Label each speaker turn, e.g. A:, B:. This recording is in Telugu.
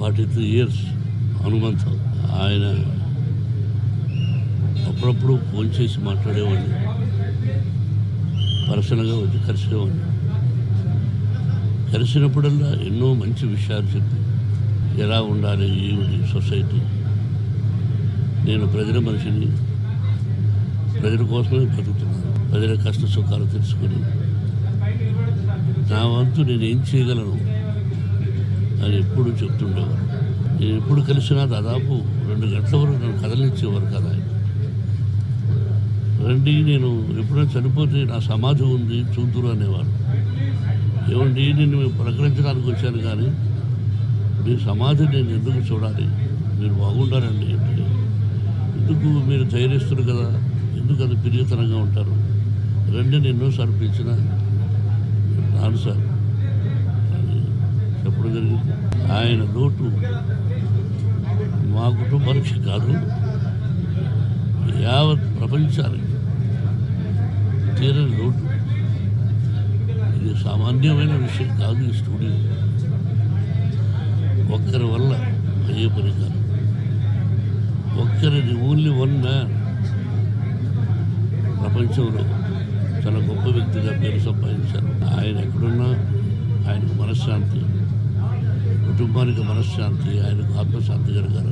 A: ఫార్టీ త్రీ ఇయర్స్ హనుమంత్ ఆయన అప్పుడప్పుడు ఫోన్ చేసి మాట్లాడేవాడిని. పర్సనల్గా వచ్చి కలిసేవాడిని. కలిసినప్పుడల్లా ఎన్నో మంచి విషయాలు చెప్పి ఎలా ఉండాలి ఏమిటి సొసైటీ? నేను ప్రజల మనిషిని ప్రజల కోసమే బతుకుతున్నాను ప్రజల కష్ట సుఖాలు తెలుసుకుని నా వంతు నేను ఏం చేయగలను? ఎప్పుడు చెప్తుండేవారు. నేను ఎప్పుడు కలిసినా దాదాపు రెండు గంటల వరకు నన్ను కదలించేవారు కదా. రండి నేను ఎప్పుడైనా చనిపోతే నా సమాధి ఉంది చూద్దురు అనేవారు. ఏమండి నేను ప్రకటించడానికి వచ్చాను కానీ మీ సమాధి నేను ఎందుకు చూడాలి? మీరు బాగుండాలండి అంటే. ఎందుకు మీరు ధైర్యస్తులు కదా? ఎందుకు అది పిరియతనంగా ఉంటారు? రండి నేను ఎన్నోసార్లు పిలిచిన రాను సార్. చెప్పడం జరిగింది. ఆయన లోటు మా కుటుంబానికి కాదు యావత్ ప్రపంచానికి తీరని లోటు ఇది సామాన్యమైన విషయం కాదు ఈ స్టూడియో. ఒక్కరి వల్ల అయ్యే పని కాదు. ఒక్కరిది ఓన్లీ వన్ మ్యాన్ ప్రపంచంలో చాలా గొప్ప వ్యక్తిగా పేరు సంపాదించారు. ఆయన ఎక్కడున్నా ఆయనకు మనశ్శాంతి. కుటుంబానికి మనశ్శాంతి ఆయనకు ఆత్మశాంతి కలగాలి.